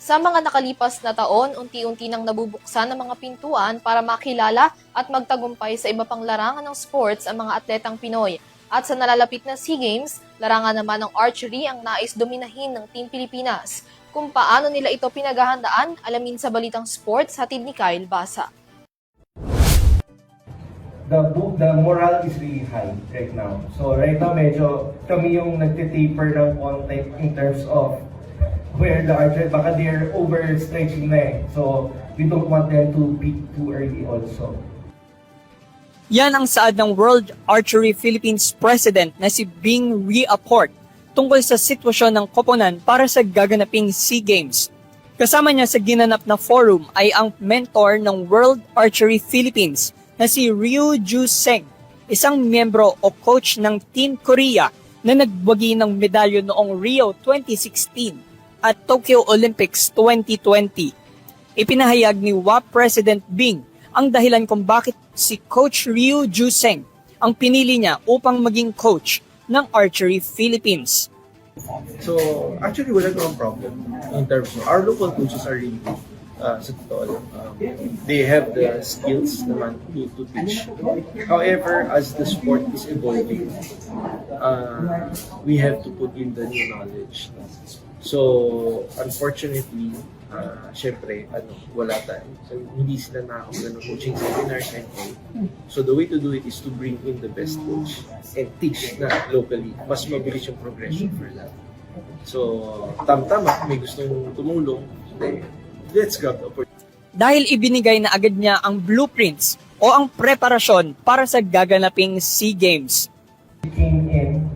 Sa mga nakalipas na taon, unti-unti nang nabubuksan ang mga pintuan para makilala at magtagumpay sa iba pang larangan ng sports ang mga atletang Pinoy. At sa nalalapit na SEA Games, larangan naman ng archery ang nais dominahin ng Team Pilipinas. Kung paano nila ito pinaghahandaan, alamin sa Balitang Sports, hatid ni Kyle Basa. the the moral is really high right now. So right now medyo kami yung nagtitaper ng konti in terms of where the archer, baka they're overstretching na eh. So we don't want them to peak too early also. Yan ang saad ng World Archery Philippines President na si Bing Reaport tungkol sa sitwasyon ng koponan para sa gaganaping SEA Games. Kasama niya sa ginanap na forum ay ang mentor ng World Archery Philippines na si Ryu Ju Seng, isang miyembro o coach ng Team Korea na nagbagi ng medalyo noong Rio 2016 at Tokyo Olympics 2020. Ipinahayag ni WAP President Bing ang dahilan kung bakit si Coach Ryu Juseng ang pinili niya upang maging coach ng Archery Philippines. So, actually, wala namang problem in terms of, our local coaches are really good. Uh, sa totoo lang. Um, they have the skills naman to, to teach. However, as the sport is evolving, uh, we have to put in the new knowledge. So, unfortunately, uh, syempre, ano, wala tayo. So, hindi sila nakakapag ng coaching seminars and all. So, the way to do it is to bring in the best coach and teach na locally. Mas mabilis yung progression for that. So, tam-tama, may gustong tumulong, then, let's grab the opportunity. Dahil ibinigay na agad niya ang blueprints o ang preparasyon para sa gaganaping SEA Games. She came in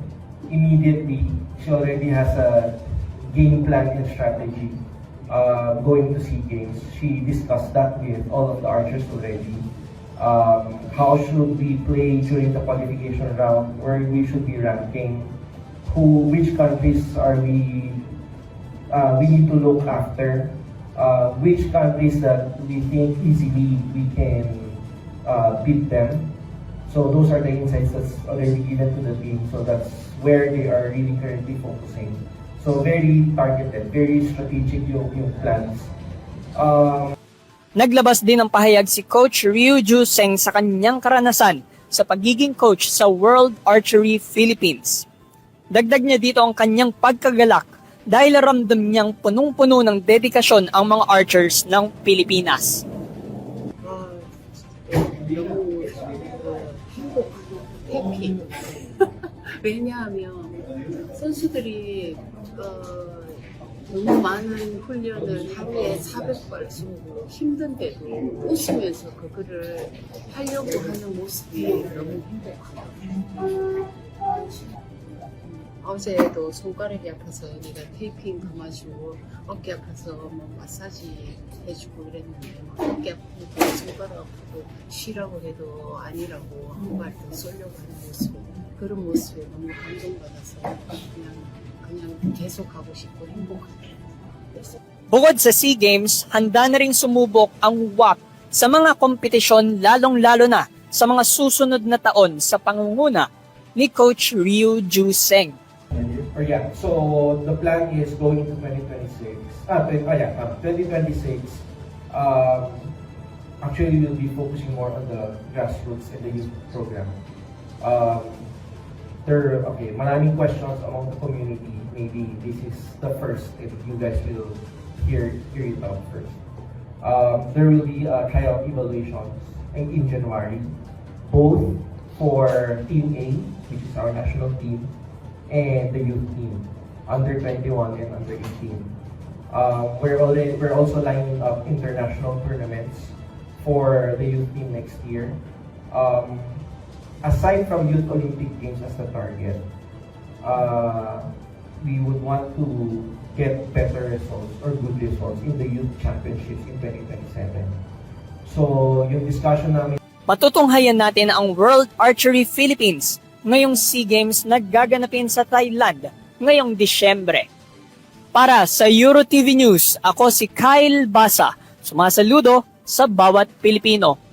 immediately. She already has a game plan and strategy uh, going to SEA Games. She discussed that with all of the archers already. Um, how should we play during the qualification round? Where we should be ranking? Who, which countries are we? Uh, we need to look after. Uh, which countries that we think easily we can uh, beat them. So those are the insights that's already given to the team. So that's where they are really currently focusing. So very targeted, very strategic yung, yung plans. Um, Naglabas din ng pahayag si Coach Ryu Ju Seng sa kanyang karanasan sa pagiging coach sa World Archery Philippines. Dagdag niya dito ang kanyang pagkagalak dahil ramdam niyang punong-puno ng dedikasyon ang mga archers ng Pilipinas. Uh, 왜냐하면 선수들이 어, 너무 많은 훈련을 하루에 400발 쏘고 힘든데도 웃으면서 그거를 하려고 하는 모습이 너무 행복하고 어제도 손가락이 아파서 내가 테이핑 감아주고 어깨 아파서 뭐 마사지 해주고 그랬는데 막 어깨 아프고 손가락 아프고 쉬라고 해도 아니라고 한 발 더 쏘려고 하는 모습 그런 모습에 너무 감동받아서 그냥 그냥 계속 가고 싶고 행복하게 그래서 Bukod sa SEA Games, handa na ring sumubok ang WAP sa mga kompetisyon lalong-lalo na sa mga susunod na taon sa pangunguna ni Coach Ryu Juseng. Or yeah, so the plan is going to 2026. Ah, ah yeah, uh, 2026. Um, actually, we'll be focusing more on the grassroots and the youth program. Um, there, okay, maraming questions among the community. Maybe this is the first, if you guys will hear, hear it out first. Um, there will be uh, tryout evaluations in, in January, both for Team A, which is our national team, and the youth team, under 21 and under 18. Um, we're already we're also lining up international tournaments for the youth team next year. Um, aside from youth Olympic Games as the target, uh, we would want to get better results or good results in the youth championships in 2027. So, yung discussion namin Matutunghayan natin ang World Archery Philippines ngayong SEA Games na gaganapin sa Thailand ngayong Disyembre. Para sa Euro TV News, ako si Kyle Basa, sumasaludo sa bawat Pilipino.